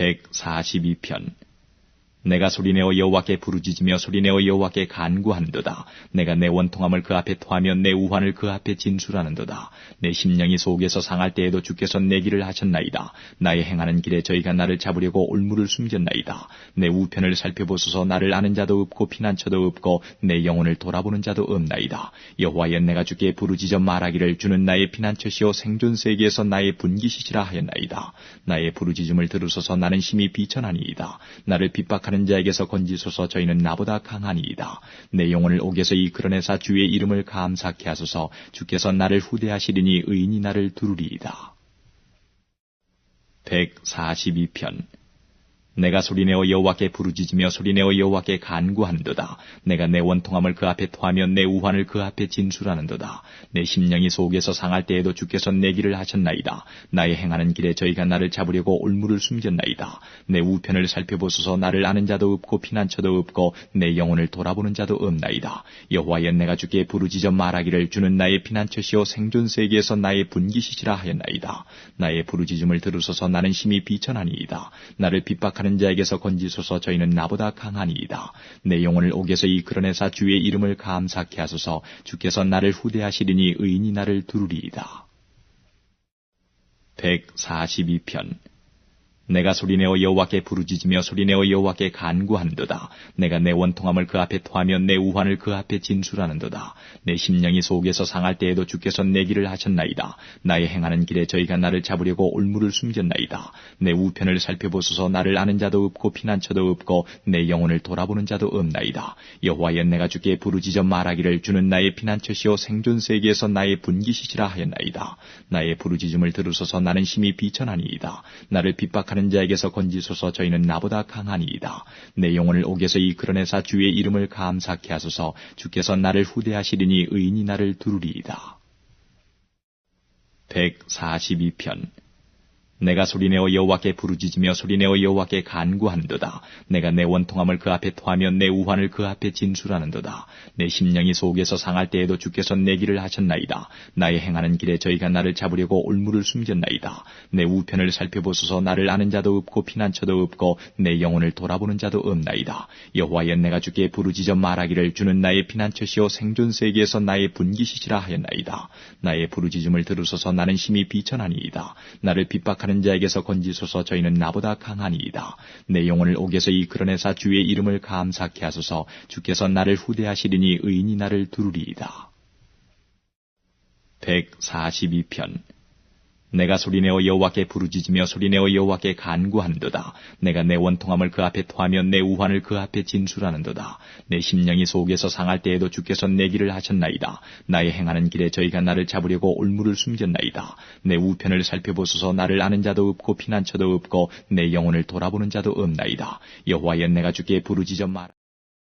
142편 내가 소리내어 여호와께 부르짖으며 소리내어 여호와께 간구하는도다. 내가 내 원통함을 그 앞에 토하며 내 우환을 그 앞에 진술하는도다. 내 심령이 속에서 상할 때에도 주께서 내 길을 하셨나이다. 나의 행하는 길에 저희가 나를 잡으려고 올무를 숨겼나이다. 내 우편을 살펴보소서 나를 아는 자도 없고 피난처도 없고 내 영혼을 돌아보는 자도 없나이다. 여호와여 내가 주께 부르짖어 말하기를 주는 나의 피난처시오 생존 세계에서 나의 분기시시라 하였나이다. 나의 부르짖음을 들으소서 나는 심히 비천하니이다. 나를 핍박하 는 자에게서 건지소서 저희는 나보다 강하니이다. 내 영혼을 옥에서 이끌어내사 주의 이름을 감사케 하소서 주께서 나를 후대하시리니 의인이 나를 두루리이다. 142편 내가 소리내어 여호와께 부르짖으며 소리내어 여호와께 간구하는도다. 내가 내 원통함을 그 앞에 토하며 내 우환을 그 앞에 진술하는도다. 내 심령이 속에서 상할 때에도 주께서 내 길을 하셨나이다. 나의 행하는 길에 저희가 나를 잡으려고 올무를 숨겼나이다. 내 우편을 살펴보소서 나를 아는 자도 없고 피난처도 없고 내 영혼을 돌아보는 자도 없나이다. 여호와여 내가 주께 부르짖어 말하기를 주는 나의 피난처시오 생존 세계에서 나의 분기시시라 하였나이다. 나의 부르짖음을 들으소서 나는 심히 비천하니이다. 나를 핍박하는 자에게서 건지소서 저희는 나보다 강하니이다. 내 영혼을 옥에서 이끌어내사 주의 이름을 감사케 하소서 주께서 나를 후대하시리니 의인이 나를 두루리이다. 142편 내가 소리내어 여호와께 부르짖으며 소리내어 여호와께 간구하는도다. 내가 내 원통함을 그 앞에 토하며 내 우환을 그 앞에 진술하는도다. 내 심령이 속에서 상할 때에도 주께서 내 길을 하셨나이다. 나의 행하는 길에 저희가 나를 잡으려고 올무를 숨겼나이다. 내 우편을 살펴보소서 나를 아는 자도 없고 피난처도 없고 내 영혼을 돌아보는 자도 없나이다. 여호와여 내가 주께 부르짖어 말하기를 주는 나의 피난처시오 생존 세계에서 나의 분기시시라 하였나이다. 나의 부르짖음을 들으소서 나는 심히 비천하니이다. 나를 핍박하는 하는 자에게서 건지소서 저희는 나보다 강하니이다. 내 영혼을 옥에서 이끌어내사 주의 이름을 감사케 하소서 주께서 나를 후대하시리니 의인이 나를 두루리이다. 142편 내가 소리내어 여호와께 부르짖으며 소리내어 여호와께 간구하는도다. 내가 내 원통함을 그 앞에 토하며 내 우환을 그 앞에 진술하는도다. 내 심령이 속에서 상할 때에도 주께서 내 길을 하셨나이다. 나의 행하는 길에 저희가 나를 잡으려고 올무를 숨겼나이다. 내 우편을 살펴보소서 나를 아는 자도 없고 피난처도 없고 내 영혼을 돌아보는 자도 없나이다. 여호와여 내가 주께 부르짖어 말하기를 주는 나의 피난처시오 생존 세계에서 나의 분기시시라 하였나이다. 나의 부르짖음을 들으소서 나는 심히 비천하니이다. 나를 핍박하는 하는 자에게서 건지소서 저희는 나보다 강하니이다. 내 영혼을 옥에서 이끌어내사 주의 이름을 감사케 하소서 주께서 나를 후대하시리니 의인이 나를 두루리이다. 142편 내가 소리내어 여호와께 부르짖으며 소리내어 여호와께 간구하는도다. 내가 내 원통함을 그 앞에 토하며 내 우환을 그 앞에 진술하는도다. 내 심령이 속에서 상할 때에도 주께서 내 길을 하셨나이다. 나의 행하는 길에 저희가 나를 잡으려고 올무를 숨겼나이다. 내 우편을 살펴보소서 나를 아는 자도 없고 피난처도 없고 내 영혼을 돌아보는 자도 없나이다. 여호와여 내가 주께 부르짖어 말